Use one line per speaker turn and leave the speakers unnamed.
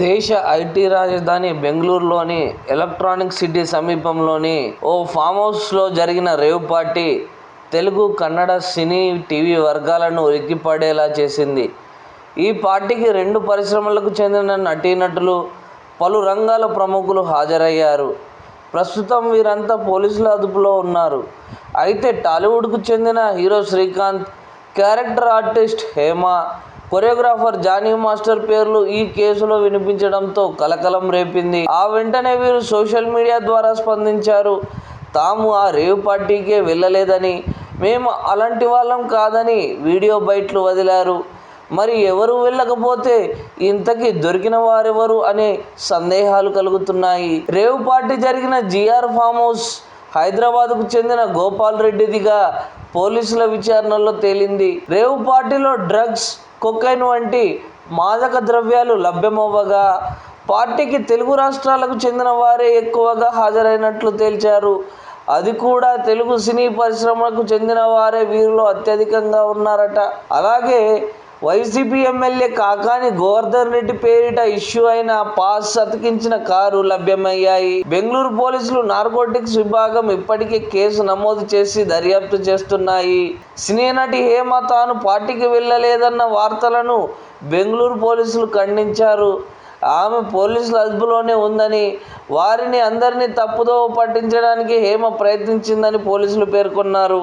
దేశ ఐటీ రాజధాని బెంగళూరులోని ఎలక్ట్రానిక్ సిటీ సమీపంలోని ఓ ఫామ్ హౌస్లో జరిగిన rave party Telugu, Kannada cine, TV వర్గాలను ఉలిక్కిపడేలా చేసింది. ఈ పార్టీకి రెండు పరిశ్రమలకు చెందిన నటీనటులు, పలు రంగాల ప్రముఖులు హాజరయ్యారు. ప్రస్తుతం వీరంతా పోలీసుల అదుపులో ఉన్నారు. అయితే టాలీవుడ్కు చెందిన hero Srikanth, character artist Hema, choreographer Jani master పేర్లు ఈ కేసులో వినిపించడంతో కలకలం రేపింది. ఆ వెంటనే వీరు సోషల్ మీడియా ద్వారా స్పందించారు. తాము ఆ రేవ్ పార్టీకే వెళ్ళలేదని మేము అలాంటి వాళ్ళం కాదని వీడియో బైట్లు వదిలారు. మరి ఎవరూ వెళ్ళకపోతే ఇంతకీ దొరికిన వారెవరు అనే సందేహాలు కలుగుతున్నాయి. రేవ్ పార్టీ జరిగిన జిఆర్ ఫామ్ హౌస్ హైదరాబాద్కు చెందిన గోపాల్ రెడ్డిదిగా పోలీసుల విచారణలో తేలింది. రేవ్ పార్టీలో డ్రగ్స్, కొక్కైన్ వంటి మాదక ద్రవ్యాలు లభ్యమవ్వగా పార్టీకి తెలుగు రాష్ట్రాలకు చెందిన వారే ఎక్కువగా హాజరైనట్లు తేల్చారు. అది కూడా తెలుగు సినీ పరిశ్రమకు చెందిన వారే వీరిలో అత్యధికంగా ఉన్నారట. అలాగే వైసీపీ ఎమ్మెల్యే కాకాని గోవర్ధన్ రెడ్డి పేరిట ఇష్యూ అయిన పాస్ అతికించిన కారు లభ్యమయ్యాయి. బెంగళూరు పోలీసులు నార్కోటిక్స్ విభాగం ఇప్పటికే కేసు నమోదు చేసి దర్యాప్తు చేస్తున్నాయి. సినీ నటి హేమ తాను పార్టీకి వెళ్ళలేదన్న వార్తలను బెంగళూరు పోలీసులు ఖండించారు. ఆమె పోలీసుల అదుపులోనే ఉందని, వారిని అందరినీ తప్పుదోవ పట్టించడానికి హేమ ప్రయత్నించిందని పోలీసులు పేర్కొన్నారు.